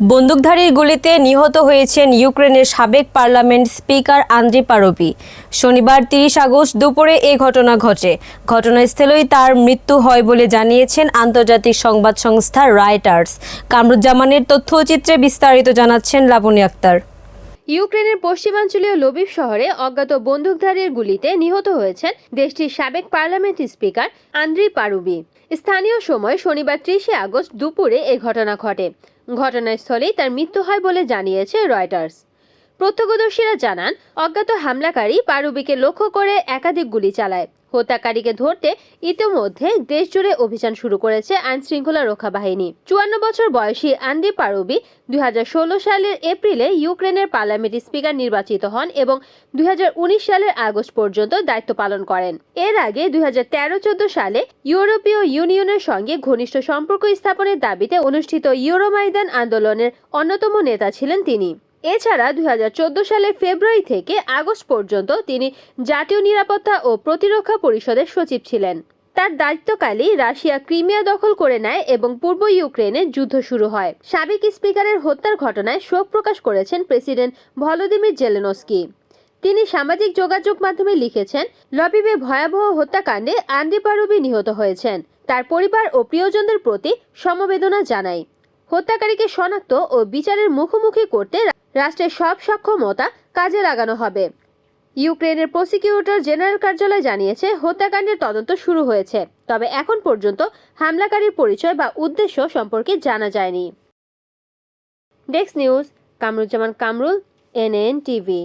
বন্দুকধারীর গুলিতে নিহত হয়েছেন ইউক্রেনের সাবেক পার্লামেন্ট স্পিকার আন্দ্রি পারোপি শনিবার তিরিশ আগস্ট দুপুরে এ ঘটনা ঘটে। ঘটনাস্থলেই তার মৃত্যু হয় বলে জানিয়েছেন আন্তর্জাতিক সংবাদ সংস্থা রাইটার্স কামরুজ্জামানের তথ্যচিত্রে বিস্তারিত জানাচ্ছেন লাবণী আক্তার। ইউক্রেনের পশ্চিমাঞ্চলীয় লবিব শহরে অজ্ঞাত বন্দুকধারীর গুলিতে নিহত হয়েছেন দেশটির সাবেক পার্লামেন্ট স্পিকার আন্দ্রি পারুবি স্থানীয় সময় শনিবার ত্রিশে আগস্ট দুপুরে এ ঘটনা ঘটে। ঘটনাস্থলেই তার মৃত্যু হয় বলে জানিয়েছে রয়টার্স। প্রত্যক্ষদর্শীরা জানান, অজ্ঞাত হামলাকারী পারুবিকে লক্ষ্য করে একাধিক গুলি চালায়। হত্যাকারীকে ধরতে ইতিমধ্যে দেশজুড়ে অভিযান শুরু করেছে আইন শৃঙ্খলা রক্ষা বাহিনী। চুয়ান্ন বছর বয়সী আন্দি পারুবি দু হাজার ষোলো সালের এপ্রিলে ইউক্রেনের পার্লামেন্ট স্পিকার নির্বাচিত হন এবং দুই হাজার উনিশ সালের আগস্ট পর্যন্ত দায়িত্ব পালন করেন। এর আগে দুই হাজার সালে ইউরোপীয় ইউনিয়নের সঙ্গে ঘনিষ্ঠ সম্পর্ক স্থাপনের দাবিতে অনুষ্ঠিত ইউরোমাইদান আন্দোলনের অন্যতম নেতা ছিলেন তিনি। এছাড়া দুই সালের ফেব্রুয়ারি থেকে আগস্ট পর্যন্ত তিনি জাতীয় নিরাপত্তা ও প্রতিরক্ষা পরিষদের সচিব ছিলেন। তার দায়িত্বকালেই রাশিয়া ক্রিমিয়া দখল করে নেয় এবং পূর্ব ইউক্রেনে যুদ্ধ শুরু হয়। সাবেক স্পিকারের হত্যার ঘটনায় শোক প্রকাশ করেছেন প্রেসিডেন্ট ভলোদিমির জেলেনস্কি। তিনি সামাজিক যোগাযোগ মাধ্যমে লিখেছেন লবিবে ভয়াবহ হত্যাকাণ্ডে আন্ডি পারুবি নিহত হয়েছেন। তার পরিবার ও প্রিয়জনদের প্রতি সমবেদনা জানাই। হত্যাকারীকে শনাক্ত ও বিচারের মুখোমুখি করতে রাষ্ট্রের সব সক্ষমতা কাজে লাগানো হবে। ইউক্রেনের প্রসিকিউটর জেনারেল কার্যালয় জানিয়েছে, হত্যাকাণ্ডের তদন্ত শুরু হয়েছে, তবে এখন পর্যন্ত হামলাকারীর পরিচয় বা উদ্দেশ্য সম্পর্কে জানা যায়নি। Desk news, Kamruzzaman Kamrul, NN TV.